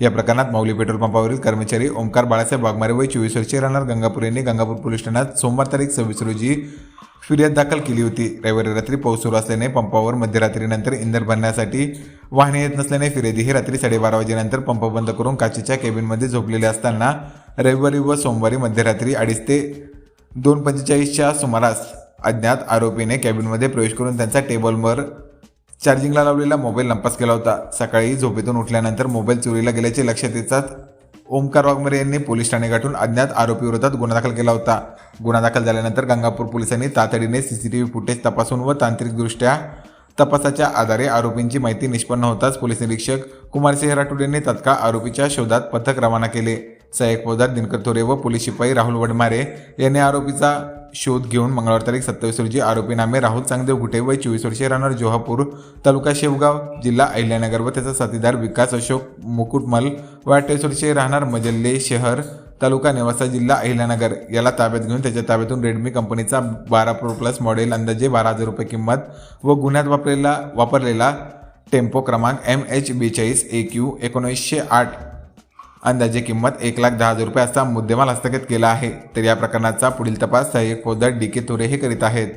या प्रकरणात माऊली पेट्रोल पंपावरील कर्मचारी ओंकार बाळासाहेब वाघमारे वय चोवीस वर्षीय राहणार गंगापूर यांनी गंगापूर पोलीस ठाण्यात सोमवार तारीख सव्वीस रोजी फिर्याद दाखल केली होती. रविवारी रात्री पाऊस सुरू असल्याने पंपावर मध्यरात्रीनंतर इंधन भरण्यासाठी वाहने येत नसल्याने फिर्यादी ही रात्री साडेबारा वाजेनंतर पंप बंद करून काचेच्या केबिनमध्ये झोपलेले असताना रविवारी व सोमवारी मध्यरात्री अडीच ते दोन पंचेचाळीसच्या सुमारास अज्ञात आरोपीने कॅबिनमध्ये प्रवेश करून त्यांचा टेबलवर चार्जिंगला लावलेला मोबाईल लंपास केला होता. सकाळी झोपेतून उठल्यानंतर मोबाईल चोरीला गेल्याचे लक्षात येताच ओमकार वाघमरे यांनी पोलीस ठाणे गाठून अज्ञात आरोपीविरोधात गुन्हा दाखल केला होता. गुन्हा दाखल झाल्यानंतर गंगापूर पोलिसांनी तातडीने सीसीटीव्ही फुटेज तपासून व तांत्रिकदृष्ट्या तपासाच्या आधारे आरोपींची माहिती निष्पन्न होताच पोलीस निरीक्षक कुमारसिंह राठोड यांनी तत्काळ आरोपीच्या शोधात पथक रवाना केले. सहाय्यक फौजदार दिनकर थोरे व पोलीस शिपाई राहुल वडमारे यांनी आरोपीचा शोध घेऊन मंगळवार तारीख सत्तावीस रोजी आरोपी नामे राहुल चांगदेव गुटे वय चोवीस वर्षीय राहणार जोहापूर तालुका शेवगाव जिल्हा अहिल्यानगर व त्याचा साथीदार विकास अशोक मुकुटमल व अठ्ठावीस वर्षीय राहणार मजल्ले शहर तालुका नेवासा जिल्हा अहिल्यानगर. याला ताब्यात घेऊन त्याच्या ताब्यातून रेडमी कंपनीचा बारा प्रो प्लस मॉडेल अंदाजे बारा हजार रुपये किंमत व गुन्ह्यात वापरलेला वापरलेला टेम्पो क्रमांक एम एच बेचाळीस ए क्यू एकोणीसशे आठ अंदाजे किंमत एक लाख दहा हजार रुपये असा मुद्देमाल हस्तगत केला आहे. तर या प्रकरणाचा पुढील तपास सहाय्यक फौजदार डी के तोरे हे करीत आहेत.